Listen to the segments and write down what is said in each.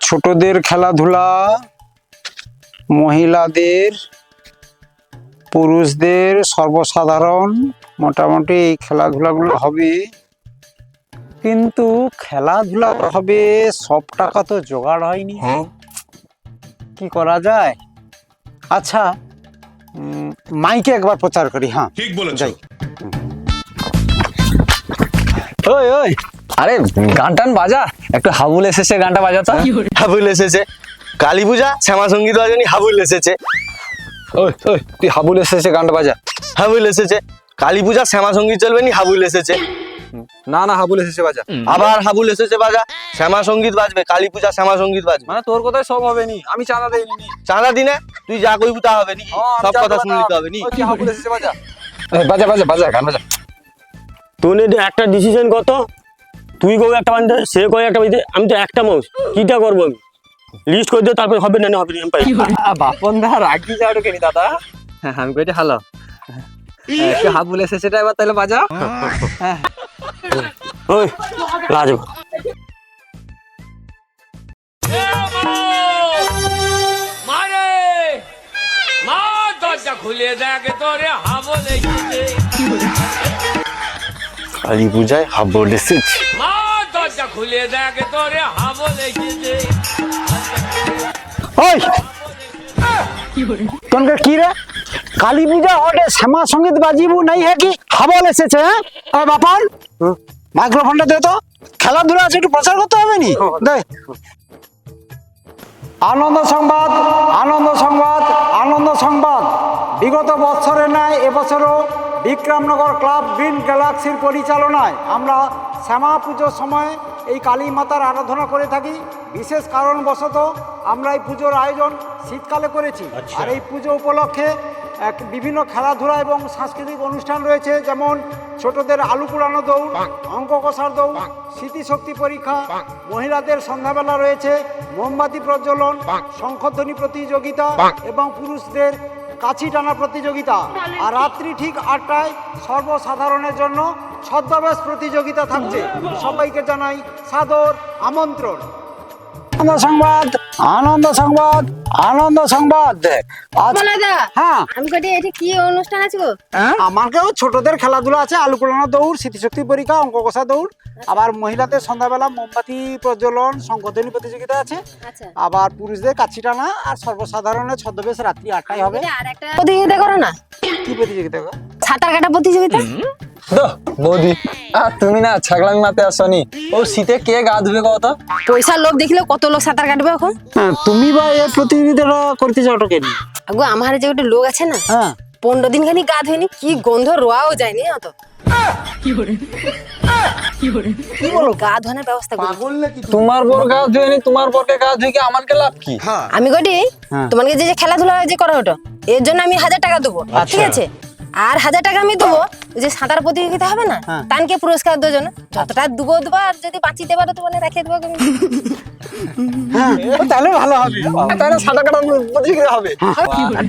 ছোটদের খেলাধুলা মহিলাদের পুরুষদের সর্বসাধারণ মোটামুটি এই খেলাধুলাগুলো হবে। কিন্তু খেলাধুলা হবে সব টাকা তো জোগাড় হয়নি। কি করা যায়? আচ্ছা মাইকে একবার প্রচার করি হ্যাঁ। ঠিক বলেছ। যাই। ওই ওই। আরে গান টান বাজা। একটু হাবুল এসেছে গানটা বাজা বাজাতো হাবুল এসেছে। কালী পূজা শ্যামা সংগীত বাজনী হাবুল এসেছে। ওই ওই তুই হাবুল এসেছে গানটা বাজা। হাবুল এসেছে। কালী পূজা শ্যামা সংগীত চলবে নি হাবুল এসেছে। না না হাবুল এসেছে বাজা। আবার হাবুল এসেছে বাজা। শ্যামা সংগীত বাজবে কালী পূজা শ্যামা সংগীত বাজবে। মানে তোর কথাই সব হবে নি আমি চাঁদা দেইনি নি। চাঁদা দিনে তুই যা কইবি তা হবে নি। সব কথা শুনে নিতে হবে নি। হাবুল এসেছে বাজা? বাজা বাজা বাজা গান বাজা। তুই নে একটা ডিসিশন কত? তুই কই একটা বান্ধে সে কই একটা বান্ধে আমি তো একটা মাউস কিটা করব আমি? লিস্ট করে দিও তারপর হবে না না হবে না পাই বাপন দা রাখি যাও কেনি দাদা। হ্যাঁ আমি কইতে হ্যালো একটু হাবুল এসেছেটা এবার তাহলে বাজাও। ওই রাজু। মারে মা দরজা খুলে দেখ তোরে হাবো লেগেছে কালী পূজায় হাবুল এসেছে। খুলে দেখ তোরে হাবো লেগেছে ওই! তোনকে কি রে? কালী পূজা ওটে শ্যামা সংগীত বাজিবু নাই হে কি? হাবল এসেছে হ্যাঁ? বাপন! মাইক্রোফোনটা দে তো। খেলাধুলা আছে, একটু প্রচার করতে হবে নি? আনন্দ সংবাদ আনন্দ সংবাদ আনন্দ সংবাদ। বিগত বৎসরের ন্যায় এবছরও বিক্রমনগর ক্লাব গ্রিন গ্যালাক্সির পরিচালনায় আমরা শ্যামা পুজোর সময় এই কালী মাতার আরাধনা করে থাকি। বিশেষ কারণবশত আমরা এই পুজোর আয়োজন শীতকালে করেছি। আর এই পুজো উপলক্ষে এক বিভিন্ন খেলাধুলা এবং সাংস্কৃতিক অনুষ্ঠান রয়েছে যেমন ছোটদের আলু পুরানো দৌড় অঙ্ক কষার দৌড় স্মৃতিশক্তি পরীক্ষা মহিলাদের সন্ধ্যাবেলা রয়েছে মোমবাতি প্রজ্বলন শঙ্খধ্বনি প্রতিযোগিতা এবং পুরুষদের কাছি টানা প্রতিযোগিতা। আর রাত্রি ঠিক আটটায় সর্বসাধারণের জন্য ছদ্মবেশ প্রতিযোগিতা থাকছে। সবাইকে জানাই সাদর আমন্ত্রণ। আনন্দ সংবাদ আনন্দ সংবাদ আনন্দ সংবাদ। হ্যাঁ। আমি কটি এটি কি অনুষ্ঠান আছে গো? আমাকেও ছোটদের খেলাধুলা আছে আলু পোড়ানো দৌড় স্মৃতিশক্তি পরীক্ষা অঙ্ক কষা দৌড়। আবার মহিলাদের সন্ধ্যাবেলা মোমবাতি প্রজ্বলন শঙ্খধ্বনি প্রতিযোগিতা আছে। আচ্ছা। আবার পুরুষদের কাছি টানা আর সর্বসাধারণের ছদ্মবেশ রাত্রি আটটায় হবে। আর প্রতিযোগিতা করো না। কি প্রতিযোগিতা? সাঁতার কাটা প্রতিযোগিতা? বৌদি। আহ, তুমি না ছাগলামি মাতে আসনি। ও শীতে কে গা ধুবে কত পয়সার লোক দেখলে কত লোক সাঁতার কাটবে এখন? হ্যাঁ, তুমি বা প্রতিযোগিতাটা করতে চাওটা কেন আমার যে একটা লোক আছে না হ্যাঁ। পনেরো দিন খানি গা ধুয়নি কি গন্ধ রোয়াও যায়নি অত আমি হ্যাঁ। তোমাকে যে যে খেলাধুলা যে করো ওটা এর জন্য আমি হাজার টাকা দেবো ঠিক আছে? আর হাজার টাকা আমি দেবো যে সাঁতার প্রতিযোগিতা হবে না হ্যাঁ। তানকে পুরস্কার দেওয়ার জন্য। যতটা দেবো দেবো আর যদি বাঁচিতে পারো তো মানে রেখে দেবো তুমি। হ্যাঁ, তাহলে ভালো হবে। তাহলে সাদা কাটা প্রতিযোগিতা হবে।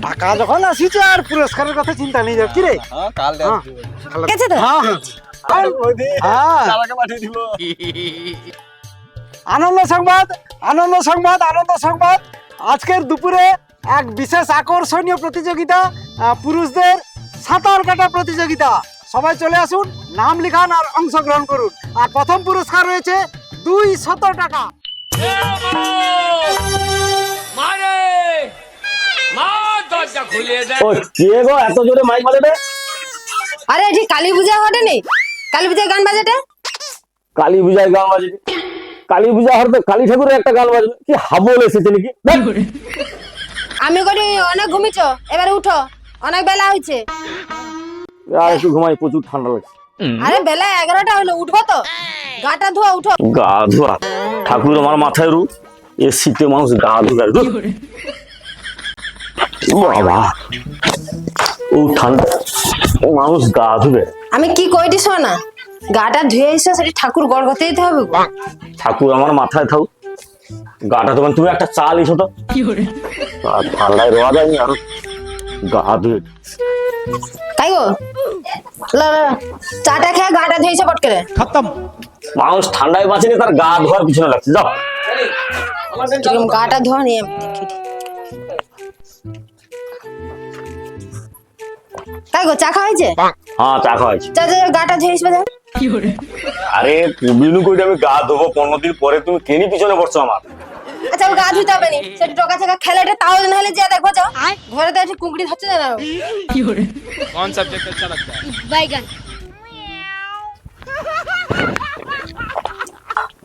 টাকা যখন আসিছে আর পুরস্কারের কথা চিন্তা নেই যাও কি রে। হ্যাঁ, কাল হ্যাঁ। তো? হ্যাঁ হ্যাঁ। হ্যাঁ। দিব। আনন্দ সংবাদ আনন্দ সংবাদ আনন্দ সংবাদ। আজকের দুপুরে এক বিশেষ আকর্ষণীয় প্রতিযোগিতা পুরুষদের সাঁতার কাটা প্রতিযোগিতা। সবাই চলে আসুন নাম লিখান আর অংশগ্রহণ করুন। আর প্রথম পুরস্কার রয়েছে দুই শত টাকা। কে গো এত জোরে মাইক বাজাবে? আরে এটি কালী পূজা হটে নেই কালী পূজায় গান বাজাতে? কালী পূজায় গান বাজবে। কালী পূজা হয়তো কালী ঠাকুরের একটা গান বাজবে। কি হাবল এসেছে নাকি? আমি করি অনেক ঘুমিছ এবারে উঠো। অনেক বেলা হয়েছে। আর একটু ঘুমাই প্রচুর ঠান্ডা লাগছে। আরে বেলা এগারোটা হলো উঠবো তো। গাটা ধোয়া উঠো। গা ধোয়া। ঠাকুর আমার মাথায় রু এ শীতে মানুষ গা ধোয়া ধুর। বাবা। ও ঠান্ডা। ও মানুষ গা ধুবে। আমি কি কইটি শোনা গাটা ধুয়ে এসে সেটি ঠাকুর গড় করতে দিতে হবে। ঠাকুর আমার মাথায় থাকুক। গাটা তোমার তুমি একটা চাল এসো তো। আর ঠান্ডায় রোয়া যায়নি আর। গা? ধুয়ে তাই গো। চাটা খেয়ে গাটা ধুয়েছে পটকে মানুষ ঠান্ডায় বাঁচেনি তার গা ধোয়ার পিছনে লাগছে। যাও। গাটা ধোয়া নিয়ে দেখি তাই গো চা খাওয়া হয়েছে? হ্যাঁ চা খাওয়াইছি চা চা গাটা ধুয়ে আসবে। আরে বিনু কইটা আমি গা ধোবো পনেরো দিন পরে। তুমি কেনি পিছনে পড়ছো আমার? আচ্ছা ও গা ধুতে হবে নি সেটা টকা চাকা খেলাটা তাও না হলে যা দেখো যাও ঘরে তো একটু কুকুরি ধরছে না कौन सब्जेक्ट अच्छा लगता है বাইগান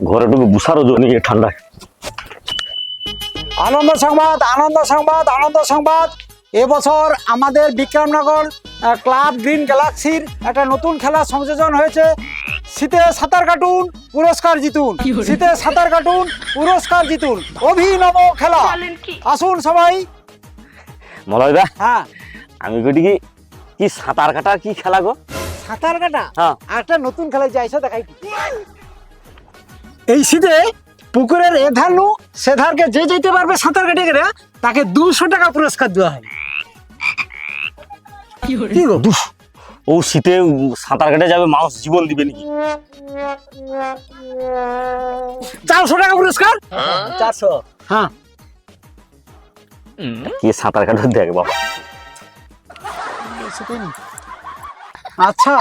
ঘরে ঢুকে বুসারও জন্য ঠান্ডায় আনন্দ সংবাদ আনন্দ সংবাদ আনন্দ সংবাদ এবছর আমাদের বিক্রমনগর আহ, ক্লাব গ্রিন গ্যালাক্সির একটা নতুন খেলা সংযোজন হয়েছে শীতে সাঁতার কাটুন পুরস্কার জিতুন। শীতে সাঁতার কাটুন পুরস্কার জিতুন। অভিনব খেলা। আসুন সবাই। মলয়দা হ্যাঁ। আমি কইটি কি কি সাঁতার কাটা কি খেলা গো? সাঁতার কাটা? হ্যাঁ। একটা নতুন খেলা যাইছে দেখাই এই শীতে পুকুরের এধারনু সেধারকে যে যেতে পারবে সাঁতার কেটে গেলে তাকে দুশো টাকা পুরস্কার দেওয়া হবে। কি গো? দুস ও শীতে সাঁতার কাটে যাবে মানুষ জীবন দিবে নাকি? চারশো টাকা পুরস্কার? চারশো। হ্যাঁ। কি সাঁতার কাটে দেখ বাবা। আচ্ছা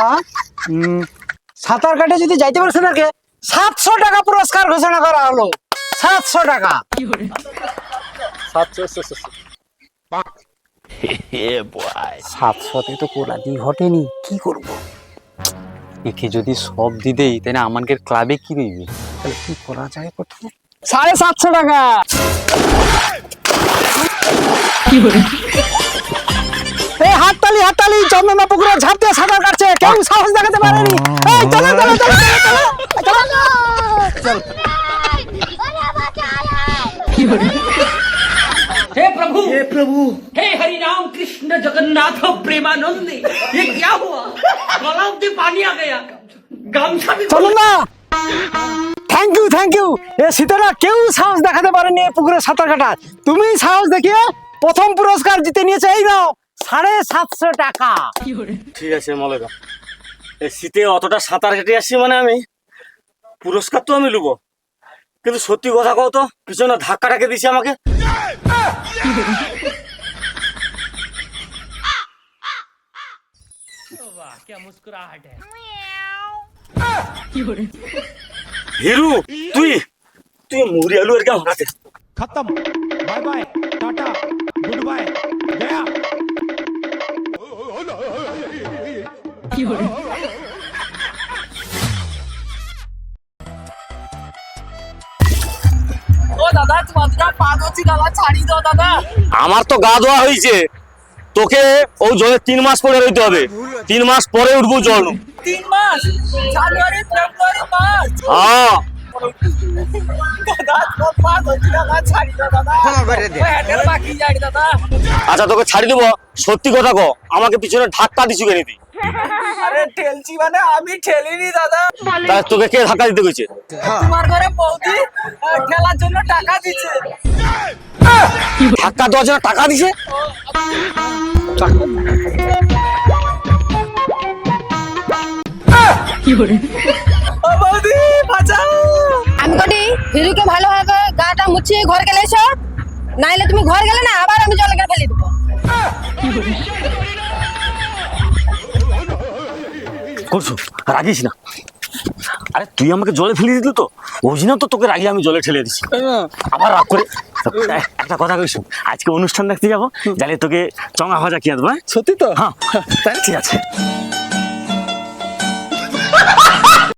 সাঁতার কাটে যদি যাইতে পারে সেটাকে সাতশো টাকা পুরস্কার ঘোষণা করা হলো। সাতশো টাকা। সাতশোতে তো কোলাদি ঘটেনি কি করব একে যদি সব দি দেই তাহলে আমাদের ক্লাবে কি রইবে তাহলে কি করা যায় প্রথমে সাড়ে সাতশো টাকা এই হাততালি হাততালি চন্দনা পুকুরে ঝাঁপ দিয়ে সাঁতার কাটছে কেউ সাহস দেখাতে পারেনি এই চলো চলো চলো চলো, চলো চলো प्रभु हे प्रभु हे हरि राम कृष्ण जगन्नाथ प्रेमानंद ये क्या हुआ गलाव से पानी आ गया गामछा भी চলো না থ্যাংক ইউ থ্যাংক ইউ এ শীতেরা কেউ সাহস দেখাতে পারেনি এই পুকুরে সাঁতার কাটা তুমি সাহস দেখিয়ে প্রথম পুরস্কার জিতে নিয়েছে এই নাও সাড়ে সাতশো টাকা ঠিক আছে মলয়দা এই শীতে অতটা সাঁতার কেটে আসছি মানে আমি পুরস্কার তো আমি লুবো কিন্তু সত্যি কথা কও তো পিছনে ধাক্কাটাকে দিছে আমাকে हीरू तू तू मोरी आलू क्या होना खत्म bye bye tata good bye गया আমার তো গা ধোয়া হয়েছে। তোকে ও জলে তিন মাস পরে রইতে হবে। তিন মাস পরে উঠবো জল। তিন মাস? জানুয়ারি ফেব্রুয়ারি মার্চ? হ্যাঁ। দাদা পা দাদা ছাড়ি দাও দাদা। দাদা। আচ্ছা তোকে ছাড়ি দেবো। সত্যি কথা কো আমাকে পিছনে ধাক্কা দিছু কেন তুই? আরে ঠেলছি মানে আমি ঠেলিনি দাদা। তাহলে তোকে কে ধাক্কা দিতে গেছে তোমার ঘরে বৌদি ঠেলার জন্য টাকা দিচ্ছে। ধাক্কা দেওয়ার জন্য টাকা দিছে? ও বৌদি বাঁচাও। আমি কটি হিরুকে ভালোভাবে গাটা মুছিয়ে ঘর গেলে এসো। নাইলে তুমি ঘর গেলে না আবার আমি জলে গিয়ে ফেলে দেবো। করছ? রাগিস না। আরে তুই আমাকে জলে ফেলে দিলি তো? ওই জন্য তো তোকে রাগিয়ে আমি জলে ঠেলে দিছি। আবার রাগ করে একটা কথা কইছো আজকে অনুষ্ঠান দেখতে যাব জানি তোকে চঙা ভাজা কি আসব সত্যি তো? হ্যাঁ। ঠিক আছে।